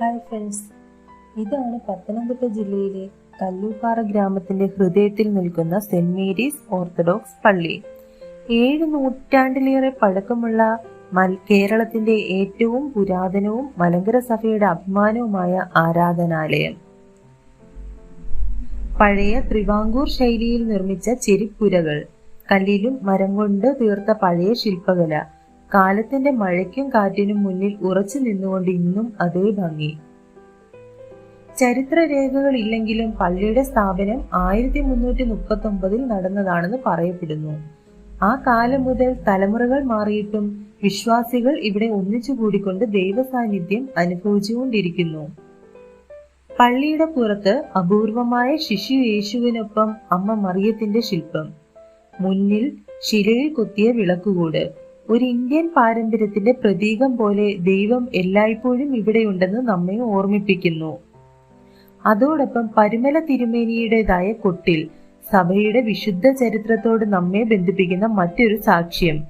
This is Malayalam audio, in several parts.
ഹായ് ഫ്രണ്ട്സ് ഇതാണ് പത്തനംതിട്ട ജില്ലയിലെ കല്ലൂപ്പാറ ഗ്രാമത്തിന്റെ ഹൃദയത്തിൽ നിൽക്കുന്ന സെന്റ് മേരീസ് ഓർത്തഡോക്സ് പള്ളി. ഏഴ് നൂറ്റാണ്ടിലേറെ പഴക്കമുള്ള കേരളത്തിന്റെ ഏറ്റവും പുരാതനവും മലങ്കര സഭയുടെ അഭിമാനവുമായ ആരാധനാലയം. പഴയ ത്രിവാങ്കൂർ ശൈലിയിൽ നിർമ്മിച്ച ചെരിപ്പുരകൾ കല്ലിലും മരം കൊണ്ട് തീർത്ത പഴയ ശില്പകല കാലത്തിന്റെ മഴയ്ക്കും കാറ്റിനും മുന്നിൽ ഉറച്ചു നിന്നുകൊണ്ട് ഇന്നും അതേ ഭംഗി. ചരിത്രരേഖകൾ ഇല്ലെങ്കിലും പള്ളിയുടെ സ്ഥാപനം ആയിരത്തി മുന്നൂറ്റി മുപ്പത്തി ഒമ്പതിൽ നടന്നതാണെന്ന് പറയപ്പെടുന്നു. ആ കാലം മുതൽ തലമുറകൾ മാറിയിട്ടും വിശ്വാസികൾ ഇവിടെ ഒന്നിച്ചു കൂടിക്കൊണ്ട് ദൈവ സാന്നിധ്യം അനുഭവിച്ചുകൊണ്ടിരിക്കുന്നു. പള്ളിയുടെ പുറത്ത് അപൂർവമായ ശിശു യേശുവിനൊപ്പം അമ്മ മറിയത്തിന്റെ ശില്പം. മുന്നിൽ ശിലയിൽ കൊത്തിയ വിളക്കുകൂട്. ഒരു ഇന്ത്യൻ പാരമ്പര്യത്തിന്റെ പ്രതീകം പോലെ ദൈവം എല്ലായ്പ്പോഴും ഇവിടെയുണ്ടെന്ന് നമ്മെ ഓർമ്മിപ്പിക്കുന്നു. അതോടൊപ്പം പരിമല തിരുമേനിയുടേതായ കൊട്ടിൽ സഭയുടെ വിശുദ്ധ ചരിത്രത്തോട് നമ്മെ ബന്ധിപ്പിക്കുന്ന മറ്റൊരു സാക്ഷ്യം.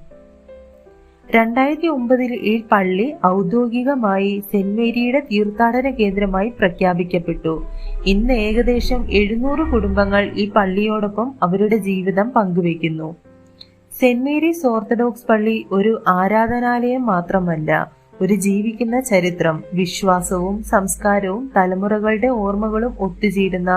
രണ്ടായിരത്തി ഒമ്പതിൽ ഈ പള്ളി ഔദ്യോഗികമായി സെന്റ് മേരിയുടെ തീർത്ഥാടന കേന്ദ്രമായി പ്രഖ്യാപിക്കപ്പെട്ടു. ഇന്ന് ഏകദേശം എഴുന്നൂറ് കുടുംബങ്ങൾ ഈ പള്ളിയോടൊപ്പം അവരുടെ ജീവിതം പങ്കുവെക്കുന്നു സെന്റ് മേരീസ് ഓർത്തഡോക്സ് പള്ളി ഒരു ആരാധനാലയം മാത്രമല്ല ഒരു ജീവിക്കുന്ന ചരിത്രം വിശ്വാസവും സംസ്കാരവും തലമുറകളുടെ ഓർമ്മകളും ഒത്തുചേരുന്ന